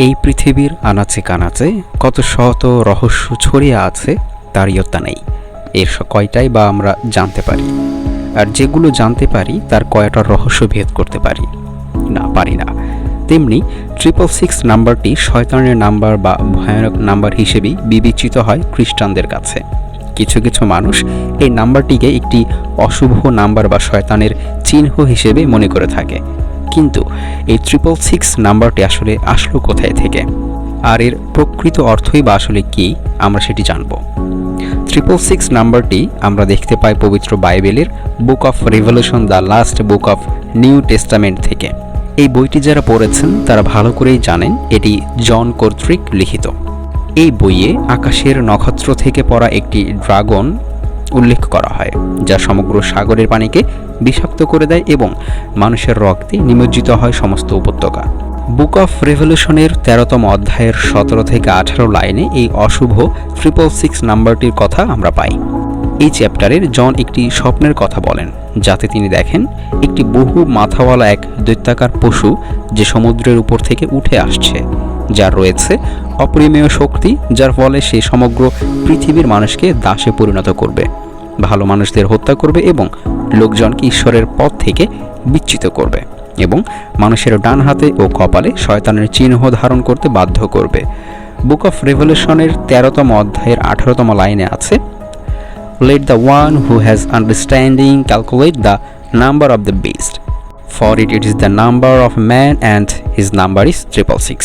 এই পৃথিবীর আনাচে কানাচে কত শত রহস্য ছড়িয়ে আছে, তার ইয়ত্তা নেই। এর কয়টাই বা আমরা জানতে পারি। আর যেগুলো জানতে পারি, তার কয়টা রহস্য ভেদ করতে পারি? না পারি না। তেমনি ট্রিপল সিক্স নাম্বারটি শয়তানের নাম্বার বা ভয়ানক নাম্বার হিসেবেই বিবেচিত হয় খ্রিস্টানদের কাছে। কিছু কিছু মানুষ এই নাম্বারটিকে একটি অশুভ নাম্বার বা শয়তানের চিহ্ন হিসেবে মনে করে থাকে। কিন্তু এই ট্রিপল সিক্স নাম্বারটি আসলে আসলো কোথায় থেকে? আর এর প্রকৃত অর্থই বা আসলে কি, আমরা সেটি জানব। ট্রিপল সিক্স নাম্বারটি আমরা দেখতে পাই পবিত্র বাইবেলের book of Revelation the last book of New Testament থেকে। এই বইটি যারা পড়েছেন, তারা ভালো করেই জানেন, এটি জন কর্তৃক লিখিত। এই বইয়ে আকাশের নক্ষত্র থেকে পড়া একটি ড্রাগন উল্লেখ করা হয়, যা সমগ্র সাগরের পানিকে বিষাক্ত করে দেয় এবং মানুষের রক্তে নিমজ্জিত হয় সমস্ত উপত্যকা। বুক অফ রেভলিউশনের তেরোতম অধ্যায়ের সতেরো থেকে আঠারো লাইনে এই অশুভ ট্রিপল সিক্স নাম্বারটির কথা আমরা পাই। এই চ্যাপ্টারের জন একটি স্বপ্নের কথা বলেন, যাতে তিনি দেখেন একটি বহু মাথাওয়ালা এক দৈত্যাকার পশু যে সমুদ্রের উপর থেকে উঠে আসছে, যার রয়েছে অপরিমেয় শক্তি, যার ফলে সে সমগ্র পৃথিবীর মানুষকে দাসে পরিণত করবে। ভালো মানুষদের হত্যা করবে এবং লোকজনকে ঈশ্বরের পথ থেকে বিচ্যুত করবে এবং মানুষের ডান হাতে ও কপালে শয়তানের চিহ্ন ধারণ করতে বাধ্য করবে। বুক অফ রেভলিউশনের তেরোতম অধ্যায়ের আঠারোতম লাইনে আছে Let the one who has understanding calculate the number of the beast, for it, it is the number of man and his number is triple six.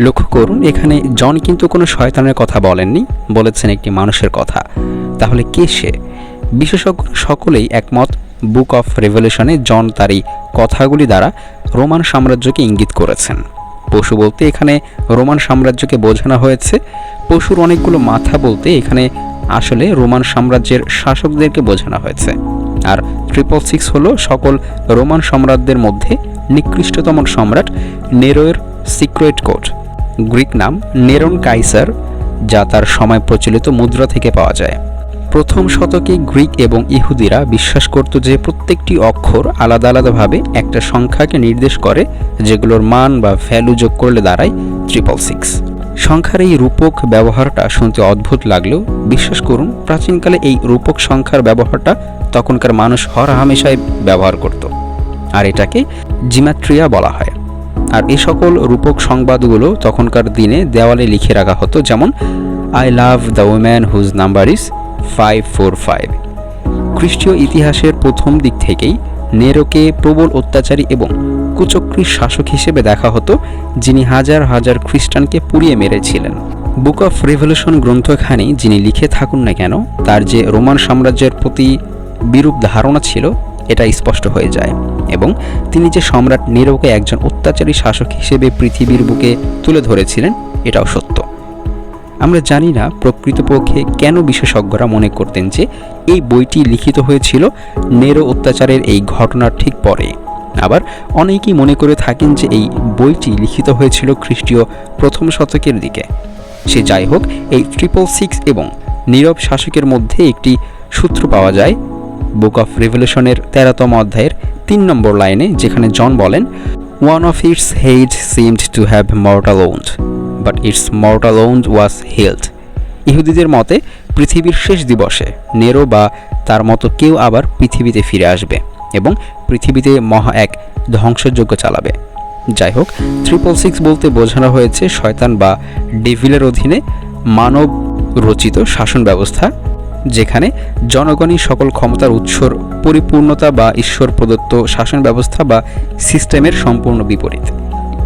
লক্ষ্য করুন এখানে জন কিন্তু কোনো শয়তানের কথা বলেননি বলেছেন একটি মানুষের কথা। তাহলে কে সে? বিশেষজ্ঞ সকলেই একমত বুক অফ রেভলিউশনে জন তার এই কথাগুলি দ্বারা রোমান সাম্রাজ্যকে ইঙ্গিত করেছেন। পশু বলতে এখানে রোমান সাম্রাজ্যকে বোঝানো হয়েছে, পশুর অনেকগুলো মাথা বলতে এখানে আসলে রোমান সাম্রাজ্যের শাসকদেরকে বোঝানো হয়েছে। আর ট্রিপল সিক্স হলো সকল রোমান সম্রাটদের মধ্যে নিকৃষ্টতম সম্রাট নেরোয়ের সিক্রেট কোড। গ্রিক নাম নেরন কাইসার, যা তার সময় প্রচলিত মুদ্রা থেকে পাওয়া যায়। প্রথম শতকে গ্রিক এবং ইহুদিরা বিশ্বাস করত যে প্রত্যেকটি অক্ষর আলাদা আলাদাভাবে একটা সংখ্যাকে নির্দেশ করে, যেগুলোর মান বা ভ্যালু যোগ করলে দাঁড়ায় ট্রিপল সিক্স সংখ্যার এই রূপক ব্যবহারটা শুনতে অদ্ভুত লাগলেও বিশ্বাস করুন, প্রাচীনকালে এই রূপক সংখ্যার ব্যবহারটা তখনকার মানুষ হর হামেশায় ব্যবহার করত। আর এটাকে জিমাট্রিয়া বলা হয়। আর এ সকল রূপক সংবাদগুলো তখনকার দিনে দেওয়ালে লিখে রাখা হতো, যেমন I love the woman whose number is five four five খ্রিস্টীয় ইতিহাসের প্রথম দিক থেকেই নেরোকে প্রবল অত্যাচারী এবং কুচক্রী শাসক হিসেবে দেখা হতো, যিনি হাজার হাজার খ্রিস্টানকে পুড়িয়ে মেরেছিলেন। বুক অফ রেভলিউশন গ্রন্থখানি যিনি লিখে থাকুন না কেন, তার যে রোমান সাম্রাজ্যের প্রতি বিরূপ ধারণা ছিল, এটা স্পষ্ট হয়ে যায় এবং তিনি যে সম্রাট নেরোকে একজন অত্যাচারী শাসক হিসেবে পৃথিবীর বুকে তুলে ধরেছিলেন, এটাও সত্য। আমরা জানি না প্রকৃতপক্ষে কেন বিশেষজ্ঞরা মনে করতেন যে এই বইটি লিখিত হয়েছিল নেরো অত্যাচারের এই ঘটনার ঠিক পরে। আবার অনেকেই মনে করে থাকেন যে এই বইটি লিখিত হয়েছিল খ্রিস্টীয় প্রথম শতকের দিকে। সে যাই হোক, এই ট্রিপল সিক্স এবং নীরব শাসকের মধ্যে একটি সূত্র পাওয়া যায়। বুক অফ রেভলিউশনের তেরোতম অধ্যায়ের তিন নম্বর লাইনে যেখানে জন বলেন one of its head seemed to have mortal wound but its mortal wound was healed ইহুদিদের মতে, পৃথিবীর শেষ দিবসে নেরো বা তার মতো কেউ আবার পৃথিবীতে ফিরে আসবে এবং পৃথিবীতে মহা এক ধ্বংসযজ্ঞ চালাবে। যাই হোক ট্রিপল সিক্স বলতে বোঝানো হয়েছে শয়তান বা ডেভিলের অধীনে মানব রচিত শাসন ব্যবস্থা, যেখানে জনগণই সকল ক্ষমতার উৎসর পরিপূর্ণতা বা ঈশ্বর প্রদত্ত শাসন ব্যবস্থা বা সিস্টেমের সম্পূর্ণ বিপরীত।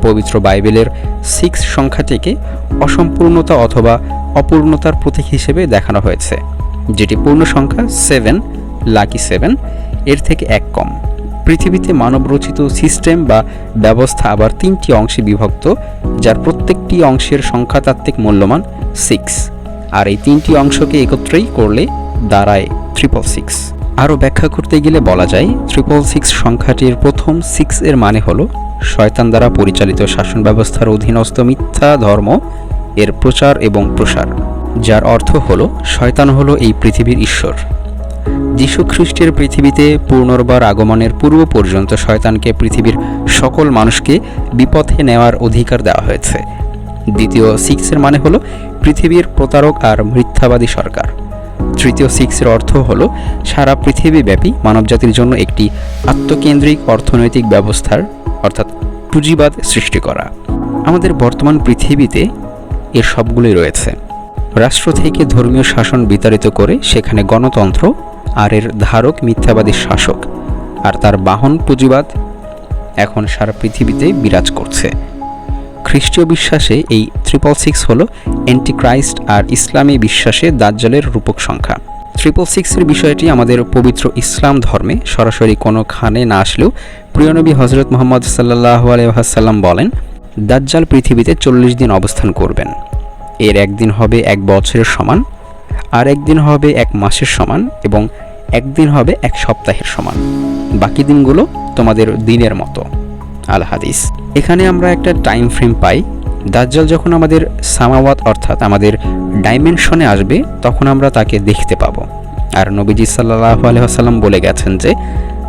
পবিত্র বাইবেলের সিক্স সংখ্যাটিকে অসম্পূর্ণতা অথবা অপূর্ণতার প্রতীক হিসেবে দেখানো হয়েছে, যেটি পূর্ণ সংখ্যা সেভেন, লাকি সেভেন, এর থেকে এক কম। পৃথিবীতে মানবরচিত সিস্টেম বা ব্যবস্থা আবার তিনটি অংশে বিভক্ত, যার প্রত্যেকটি অংশের সংখ্যাতাত্ত্বিক মূল্যমান সিক্স, আর এই তিনটি অংশকে একত্রেই করলে দাঁড়ায় ট্রিপল সিক্স আরও ব্যাখ্যা করতে গেলে বলা যায় ট্রিপল সিক্স সংখ্যাটির প্রথম সিক্স এর মানে হলো, শয়তান দ্বারা পরিচালিত শাসন ব্যবস্থার অধীনস্থ মিথ্যা ধর্ম, এর প্রচার এবং প্রসার, যার অর্থ হলো, শয়তান হলো এই পৃথিবীর ঈশ্বর। খ্রিস্টের পৃথিবীতে পুনর্বার আগমনের পূর্ব পর্যন্ত শয়তানকে পৃথিবীর সকল মানুষকে বিপথে নেওয়ার অধিকার দেওয়া হয়েছে। দ্বিতীয় সিক্সের মানে হলো, পৃথিবীর প্রতারক আর মিথ্যাবাদী সরকার। তৃতীয় সিক্সের অর্থ হলো, সারা পৃথিবীব্যাপী মানবজাতির জন্য একটি আত্মকেন্দ্রিক অর্থনৈতিক ব্যবস্থার, অর্থাৎ পুঁজিবাদ সৃষ্টি করা। আমাদের বর্তমান পৃথিবীতে এর সবগুলোই রয়েছে। রাষ্ট্র থেকে ধর্মীয় শাসন বিতাড়িত করে সেখানে গণতন্ত্র আর এর ধারক মিথ্যাবাদী শাসক। আর তার বাহন পুঁজিবাদ এখন সারা পৃথিবীতে বিরাজ করছে। খ্রিস্টীয় বিশ্বাসে এই ট্রিপল সিক্স হল অ্যান্টিক্রাইস্ট আর ইসলামী বিশ্বাসে দাজ্জালের রূপক সংখ্যা। ট্রিপল সিক্সের বিষয়টি আমাদের পবিত্র ইসলাম ধর্মে সরাসরি কোনো খানে না আসলেও প্রিয়নবী হজরত মোহাম্মদ সাল্লাহ আলহাসাল্লাম বলেন, দাজ্জাল পৃথিবীতে চল্লিশ দিন অবস্থান করবেন। এর একদিন হবে এক বছরের সমান, আর একদিন হবে এক মাসের সমান এবং একদিন হবে এক সপ্তাহের সমান। বাকি দিনগুলো তোমাদের দিনের মতো। আল হাদিস। এখানে আমরা একটা টাইম ফ্রেম পাই। দাজ্জাল যখন আমাদের সামাওয়াত অর্থাৎ আমাদের ডাইমেনশনে আসবে, তখন আমরা তাকে দেখতে পাবো। আর নবীজি সাল্লাহ আলহাম বলে গেছেন যে,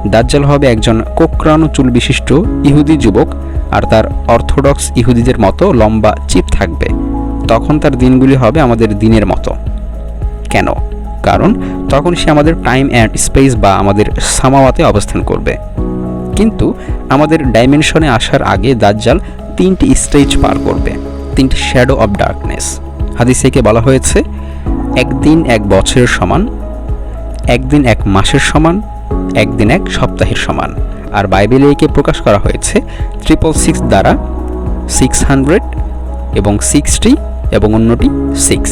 দাজ্জাল হবে একজন কোকরানো চুল বিশিষ্ট ইহুদি যুবক, আর তার অর্থোডক্স ইহুদিদের মতো লম্বা চিপ থাকবে। তখন তার দিনগুলি হবে আমাদের দিনের মতো। কেন? কারণ তখন সে আমাদের টাইম অ্যান্ড স্পেস বা আমাদের সামাওয়াতে অবস্থান করবে। কিন্তু আমাদের ডাইমেনশনে আসার আগে দাজ্জাল তিনটি স্টেজ পার করবে, তিনটি শ্যাডো অফ ডার্কনেস হাদিসেকে বলা হয়েছে, একদিন এক বছরের সমান, একদিন এক মাসের সমান, একদিন এক সপ্তাহের সমান। আর বাইবেলে একে প্রকাশ করা হয়েছে ট্রিপল সিক্স দ্বারা সিক্স হান্ড্রেড এবং সিক্সটি এবং অন্যটি সিক্স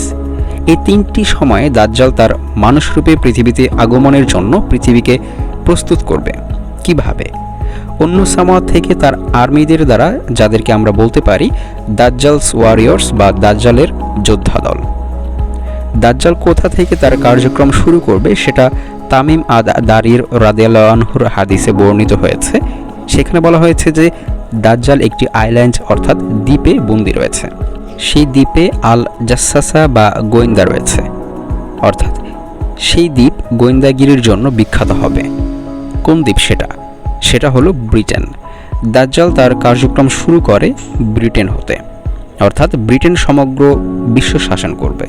এই তিনটি সময়ে দাজ্জাল তার মানুষরূপে পৃথিবীতে আগমনের জন্য পৃথিবীকে প্রস্তুত করবে। কীভাবে? অন্য সামাওয়াত থেকে তার আর্মিদের দ্বারা, যাদেরকে আমরা বলতে পারি দাজ্জালস ওয়ারিয়র্স বা দাজ্জালের যোদ্ধা দল। দাজ্জাল কোথা থেকে তার কার্যক্রম শুরু করবে, সেটা তামিম আদ দারির রাদিয়ালহুর হাদিসে বর্ণিত হয়েছে। সেখানে বলা হয়েছে যে, দাজ্জাল একটি আইল্যান্ড অর্থাৎ দ্বীপে বন্দি রয়েছে। সেই দ্বীপে আল জাসাসা বা গোয়েন্দা রয়েছে। অর্থাৎ সেই দ্বীপ গোয়েন্দাগিরির জন্য বিখ্যাত হবে। কোন দ্বীপ সেটা? সেটা হলো ব্রিটেন। দাজ্জাল তার কার্যক্রম শুরু করে ব্রিটেন হতে। অর্থাৎ ব্রিটেন সমগ্র বিশ্ব শাসন করবে।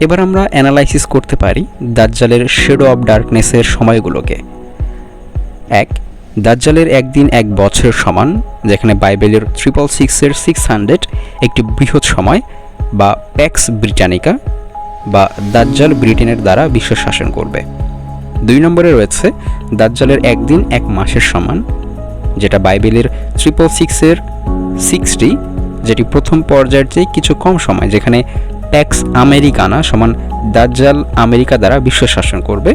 এবার আমরা অ্যানালাইসিস করতে পারি দাজ্জালের শেডো অফ ডার্কনেসের সময়গুলোকে। এক, দাজ্জালের একদিন এক বছরের সমান, যেখানে বাইবেলের ট্রিপল সিক্সের সিক্স হান্ড্রেড একটি বৃহৎ সময় বা প্যাক্স ব্রিটানিকা বা দাজ্জাল ব্রিটেনের দ্বারা বিশ্ব শাসন করবে। দুই নম্বরে রয়েছে দাজ্জালের একদিন এক মাসের সমান, যেটা বাইবেলের ট্রিপল সিক্সের সিক্সটি যেটি প্রথম পর্যায়ের চেয়ে কিছু কম সময়, যেখানে ট্যাক্স আমেরিকানা সমান দাজ্জাল আমেরিকা দ্বারা বিশ্ব শাসন করবে,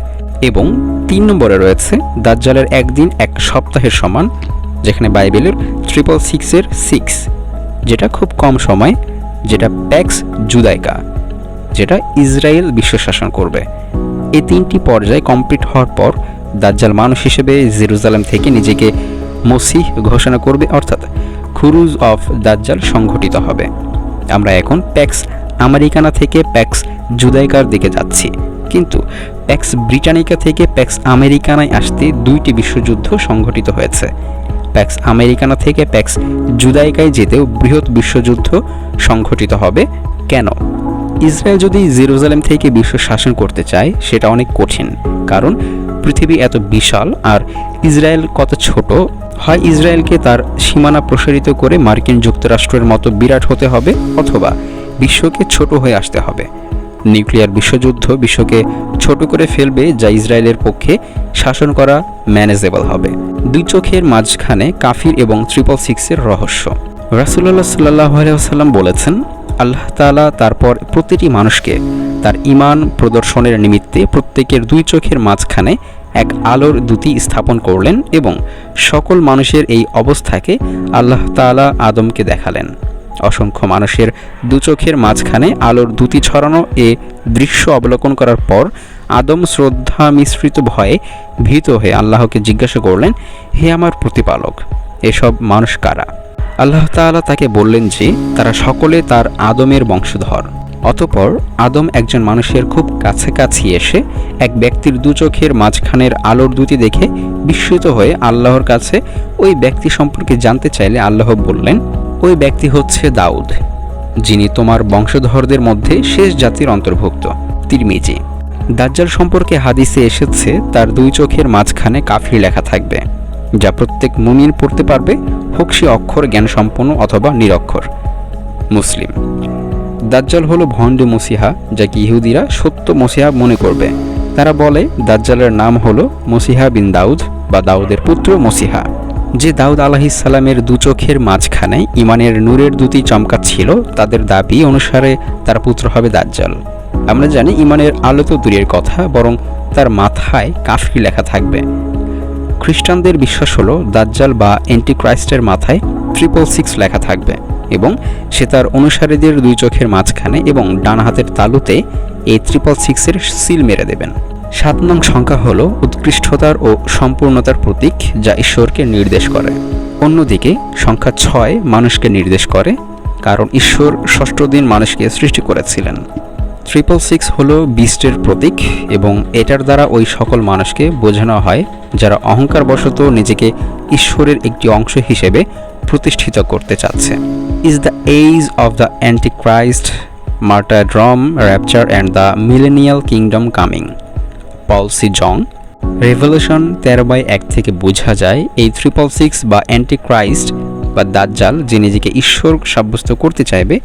এবং তিন নম্বরে রয়েছে দাজ্জালের একদিন এক সপ্তাহের সমান, যেখানে বাইবেলের ট্রিপল সিক্সের সিক্স যেটা খুব কম সময়, যেটা প্যাক্স জুদাইকা, যেটা ইসরায়েল বিশ্ব শাসন করবে। এই তিনটি পর্যায় কমপ্লিট হওয়ার পর দাজ্জাল মানুষ হিসেবে জেরুজালেম থেকে নিজেকে মসিহ ঘোষণা করবে, অর্থাৎ খুরুজ অফ দাজ্জাল সংঘটিত হবে। আমরা এখন প্যাক্স আমেরিকানা থেকে প্যাক্স জুদাইকার দিকে যাচ্ছি। কিন্তু প্যাক্স ব্রিটানিকা থেকে প্যাক্স আমেরিকানায় আসতে দুইটি বিশ্বযুদ্ধ সংঘটিত হয়েছে। প্যাক্স আমেরিকানা থেকে প্যাক্স জুদাইকায় যেতেও বৃহৎ বিশ্বযুদ্ধ সংঘটিত হবে। কেন? ইসরায়েল যদি জেরুজালেম থেকে বিশ্ব শাসন করতে চায়, সেটা অনেক কঠিন। কারণ, পৃথিবী এত বিশাল আর ইসরায়েল কত ছোট। হয় ইসরায়েলকে তার সীমানা প্রসারিত করে মার্কিন যুক্তরাষ্ট্রের মতো বিরাট হতে হবে অথবা বিশ্বকে ছোট হয়ে আসতে হবে। নিউক্লিয়ার বিশ্বযুদ্ধ বিশ্বকে ছোট করে ফেলবে, যা ইসরায়েলের পক্ষে শাসন করা ম্যানেজেবল হবে। দুই চোখের মাঝখানে কাফির এবং ট্রিপল সিক্সের রহস্য। রাসুল্লাহ সাল্লাহ আলাইসাল্লাম বলেছেন আল্লাহ তালা তারপর প্রতিটি মানুষকে তার ইমান প্রদর্শনের নিমিত্তে প্রত্যেকের দুই চোখের মাঝখানে এক আলোর দুতি স্থাপন করলেন এবং সকল মানুষের এই অবস্থাকে আল্লাহ তালা আদমকে দেখালেন। অসংখ্য মানুষের দু চোখের মাঝখানে আলোর দুতি ছড়ানো এ দৃশ্য অবলোকন করার পর আদম শ্রদ্ধা মিশ্রিত ভয়ে ভীত হয়ে আল্লাহকে জিজ্ঞাসা করলেন, হে আমার প্রতিপালক, এসব মানুষ কারা? আল্লাহ তাআলা তাকে বললেন যে, তারা সকলে তার আদমের বংশধর। অতপর আদম একজন মানুষের খুব কাছাকাছি এসে এক ব্যক্তির দু চোখের মাঝখানের আলোর দুটি দেখে বিস্মিত হয়ে আল্লাহর কাছে ওই ব্যক্তি সম্পর্কে জানতে চাইলে আল্লাহ বললেন, ওই ব্যক্তি হচ্ছে দাউদ, যিনি তোমার বংশধরদের মধ্যে শেষ জাতির অন্তর্ভুক্ত, তিরমিজি। দাজ্জাল সম্পর্কে হাদিসে এসেছে, তার দুই চোখের মাঝখানে কাফি লেখা থাকবে, যা প্রত্যেক মুমিন পড়তে পারবে হোক সে অক্ষর জ্ঞান সম্পন্ন অথবা নিরক্ষর। মুসলিম। দাজ্জাল হলো ভণ্ড মসিহা যাকে ইহুদিরা সত্য মসিহা মনে করবে। তারা বলে, দাজ্জালের নাম হলো মসিহা বিন দাউদ বা দাউদের পুত্র মসিহা। যে দাউদ আলাহিসাল্লামের দু চোখের মাঝখানে ইমানের নূরের দুটি চমকাচ্ছিল তাদের দাবি অনুসারে তার পুত্র হবে দাজ্জাল। আমরা জানি, ইমানের আলো তো দূরের কথা, বরং তার মাথায় কাফরি লেখা থাকবে। খ্রিস্টানদের বিশ্বাস হলো দাজ্জাল বা অ্যান্টিক্রাইস্টের মাথায় ট্রিপল সিক্স লেখা থাকবে এবং সে তার অনুসারীদের দুই চোখের মাঝখানে এবং ডান হাতের তালুতে এই ট্রিপল সিক্সের সিল মেরে দেবেন। সাত নং সংখ্যা হল উৎকৃষ্টতার ও সম্পূর্ণতার প্রতীক যা ঈশ্বরকে নির্দেশ করে। অন্যদিকে সংখ্যা ছয় মানুষকে নির্দেশ করে, কারণ ঈশ্বর ষষ্ঠ দিন মানুষকে সৃষ্টি করেছিলেন। ট্রিপল সিক্স হল বিস্টের প্রতীক এবং এটার দ্বারা ওই সকল মানুষকে বোঝানো হয় যারা অহংকারবশত নিজেকে ঈশ্বরের একটি অংশ হিসেবে প্রতিষ্ঠিত করতে চাচ্ছে। Is the age of the anti antichrist martyrdom rapture and the millennial kingdom coming পলসি জং রেভলিউশন তেরো বাই এক থেকে বোঝা যায় এই ট্রিপল সিক্স বা অ্যান্টিক্রাইস্ট বা দাজ্জাল যে নিজেকে ঈশ্বর সাব্যস্ত করতে চাইবে,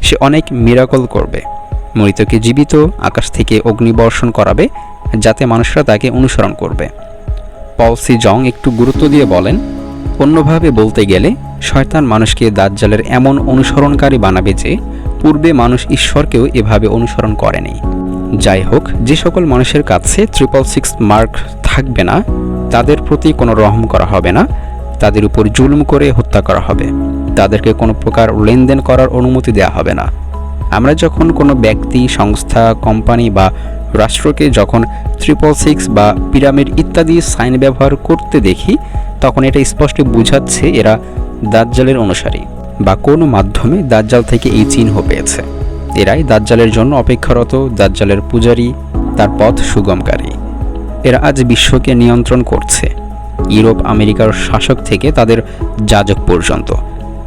সে অনেক মিরাকল করবে। মৃতকে জীবিত আকাশ থেকে অগ্নিবর্ষণ করাবে, যাতে মানুষরা তাকে অনুসরণ করবে। পলসি জং একটু গুরুত্ব দিয়ে বলেন, অন্যভাবে বলতে গেলে, শয়তান মানুষকে দাজ্জালের এমন অনুসরণকারী বানাবে যে, পূর্বে মানুষ ঈশ্বরকেও এভাবে অনুসরণ করেনি। যাই হোক, যে সকল মানুষের কাছে ট্রিপল সিক্স মার্ক থাকবে না, তাদের প্রতি কোনো রহম করা হবে না, তাদের উপর জুলুম করে হত্যা করা হবে। তাদেরকে কোনো প্রকার লেনদেন করার অনুমতি দেওয়া হবে না। আমরা যখন কোনো ব্যক্তি, সংস্থা, কোম্পানি বা রাষ্ট্রকে যখন ট্রিপল সিক্স বা পিরামিড ইত্যাদি সাইন ব্যবহার করতে দেখি, তখন এটা স্পষ্ট বোঝাচ্ছে এরা দাজ্জালের অনুসারী বা কোনো মাধ্যমে দাজ্জাল থেকে এই চিহ্ন পেয়েছে। এরাই দাজ্জালের জন্য অপেক্ষারত দাজ্জালের পূজারী, তার পথ সুগমকারী। এরা আজ বিশ্বকে নিয়ন্ত্রণ করছে। ইউরোপ, আমেরিকার শাসক থেকে তাদের যাজক পর্যন্ত।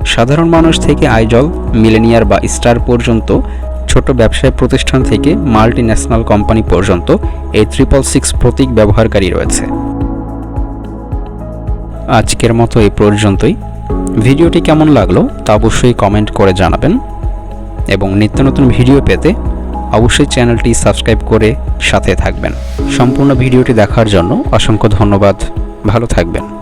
সাধারণ মানুষ থেকে আইজল মিলেনিয়ার বা স্টার পর্যন্ত, ছোট ব্যবসায় প্রতিষ্ঠান থেকে মাল্টি ন্যাশনাল কোম্পানি পর্যন্ত এই ট্রিপল সিক্স প্রতীক ব্যবহারকারী রয়েছে। আজকের মতো এই পর্যন্তই। ভিডিওটি কেমন লাগল তা অবশ্যই কমেন্ট করে জানাবেন। এবং নিত্য নতুন ভিডিও পেতে অবশ্যই চ্যানেলটি সাবস্ক্রাইব করে সাথে থাকবেন। সম্পূর্ণ ভিডিওটি দেখার জন্য অসংখ্য ধন্যবাদ। ভালো থাকবেন।